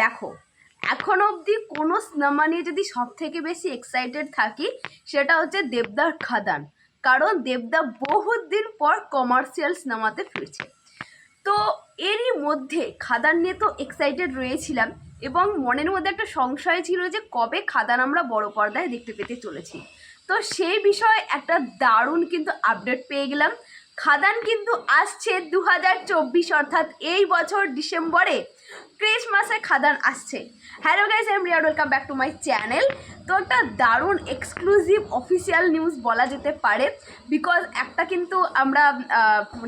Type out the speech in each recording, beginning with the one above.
দেখো, এখন অবধি কোনো সিনেমা নিয়ে যদি সব থেকে বেশি এক্সাইটেড থাকি, সেটা হচ্ছে দেবদার খাদান। কারণ দেবদা বহুত দিন পর কমার্শিয়াল সিনেমাতে ফিরছে। তো এরই মধ্যে খাদান নিয়ে তো এক্সাইটেড রয়েছিলাম এবং মনের মধ্যে একটা সংশয় ছিল যে কবে খাদান আমরা বড় পর্দায় দেখতে পেতে চলেছি। তো সেই বিষয়ে একটা দারুণ কিন্তু আপডেট পেয়ে গেলাম। খাদান কিন্তু আসছে দু হাজার চব্বিশ, অর্থাৎ এই বছর ডিসেম্বরে। ক্রিসমাসে খাদান আসছে। Hello guys M rear welcome back to my channel তো একটা দারুণ এক্সক্লুসিভ অফিসিয়াল নিউজ বলা যেতে পারে বিকজ একটা কিন্তু আমরা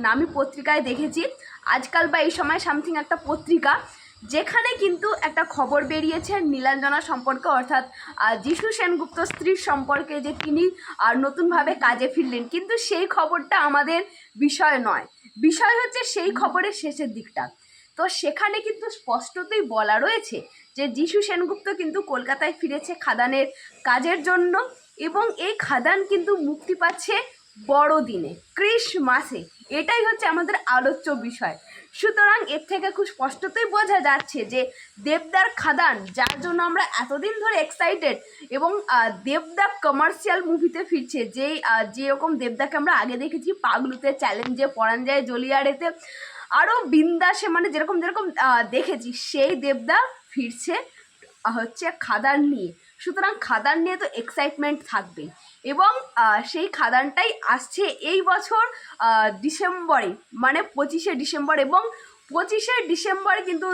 নামি পত্রিকায় দেখেছি। আজকাল বা এই সময় সামথিং একটা পত্রিকা যেখানে কিন্তু একটা খবর বেরিয়েছে নীলাঞ্জনা সম্পর্কে, অর্থাৎ যিশু সেনগুপ্ত স্ত্রীর সম্পর্কে যে তিনি আর নতুনভাবে কাজে ফিরলেন। কিন্তু সেই খবরটা আমাদের বিষয় নয়। বিষয় হচ্ছে সেই খবরের শেষের দিকটা। তো সেখানে কিন্তু স্পষ্টতই বলা রয়েছে যে যিশু সেনগুপ্ত কিন্তু কলকাতায় ফিরেছে খাদানের কাজের জন্য এবং এই খাদান কিন্তু মুক্তি পাচ্ছে বড়দিনে, ক্রিসমাসে। এটাই হচ্ছে আমাদের আলোচ্য বিষয়। সুতরাং এর থেকে খুব স্পষ্টতই বোঝা যাচ্ছে যে দেবদার খাদান, যার জন্য আমরা এতদিন ধরে এক্সাইটেড এবং দেবদা কমার্শিয়াল মুভিতে ফিরছে, যেই যেরকম দেবদাকে আমরা আগে দেখেছি পাগলুতে, চ্যালেঞ্জে, পরাঞ্জয়, জলিয়ারেতে আরও বিন্দাসে মানে যেরকম যেরকম দেখেছি, সেই দেবদা ফিরছে হচ্ছে খাদান নিয়ে। সুতরাং খাদান নিয়ে তো এক্সাইটমেন্ট থাকবে। এবং সেই খাদানটাই আসছে এই বছর ডিসেম্বরে মানে পঁচিশে ডিসেম্বর এবং পঁচিশে ডিসেম্বরে কিন্তু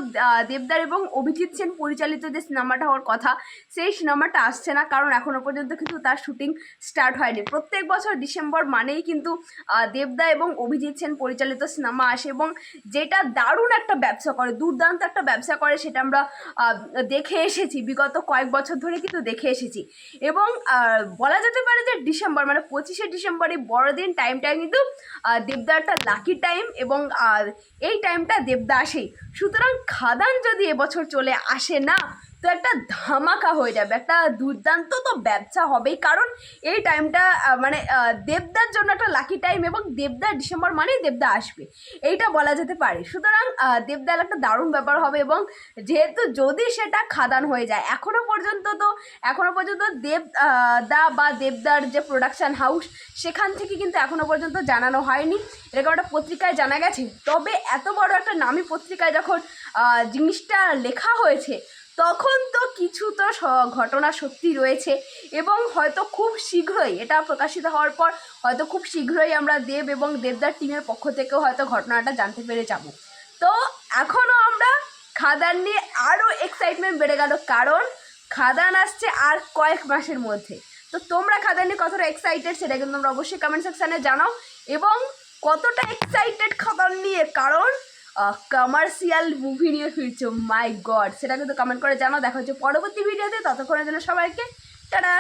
দেবদার এবং অভিজিৎ সেন পরিচালিত যে সিনেমাটা হওয়ার কথা সেই সিনেমাটা আসছে না কারণ এখনও পর্যন্ত কিন্তু তার শুটিং স্টার্ট হয়নি। প্রত্যেক বছর ডিসেম্বর মানেই কিন্তু দেবদা এবং অভিজিৎ সেন পরিচালিত সিনেমা আসে এবং যেটা দারুণ একটা ব্যবসা করে দুর্দান্ত একটা ব্যবসা করে সেটা আমরা দেখে এসেছি। বিগত কয়েক বছর ধরে কিন্তু দেখে এসেছি। এবং বলা যেতে পারে যে ডিসেম্বর মানে পঁচিশে ডিসেম্বর এই বড়দিন টাইমটা কিন্তু আহ, দেবদার লাকি টাইম এবং এই টাইমটা দেবদা আসেই সুতরাং খাদান যদি এবছর চলে আসে না তো একটা ধামাকা হয়ে যাবে, একটা দুর্দান্ত তো ব্যবসা হবেই। কারণ এই টাইমটা মানে দেবদার জন্য একটা লাকি টাইম এবং দেবদা ডিসেম্বর মানেই দেবদা আসবে। এইটা বলা যেতে পারে। সুতরাং দেবদার একটা দারুণ ব্যাপার হবে এবং যেহেতু যদি সেটা খাদান হয়ে যায়, এখনও পর্যন্ত তো, এখনও পর্যন্ত দেব দা বা দেবদার যে প্রোডাকশান হাউস সেখান থেকে কিন্তু এখনও পর্যন্ত জানানো হয়নি। এরকম একটা পত্রিকায় জানা গেছে। তবে এত বড় একটা নামী পত্রিকায় যখন জিনিসটা লেখা হয়েছে তখন তো কিছু তো ঘটনা সত্যি রয়েছে এবং হয়তো খুব শীঘ্রই এটা প্রকাশিত হওয়ার পর হয়তো খুব শীঘ্রই আমরা দেব এবং দেবদার টিমের পক্ষ থেকেও হয়তো ঘটনাটা জানতে পেরে যাব। তো এখনও আমরা খাদান নিয়ে আরও এক্সাইটমেন্ট বেড়ে গেল কারণ খাদান আসছে আর কয়েক মাসের মধ্যে। তো তোমরা খাদান নিয়ে কতটা এক্সাইটেড সেটা কিন্তু তোমরা অবশ্যই কমেন্ট সেকশানে জানাও এবং কতটা এক্সাইটেড খাদান নিয়ে কারণ কমার্শিয়াল মুভি নিয়ে ফিরছো। মাই গড সেটা কিন্তু কমেন্ট করে জানাও। দেখা হচ্ছে পরবর্তী ভিডিওতে ততক্ষণের জন্য সবাইকে, টাটা!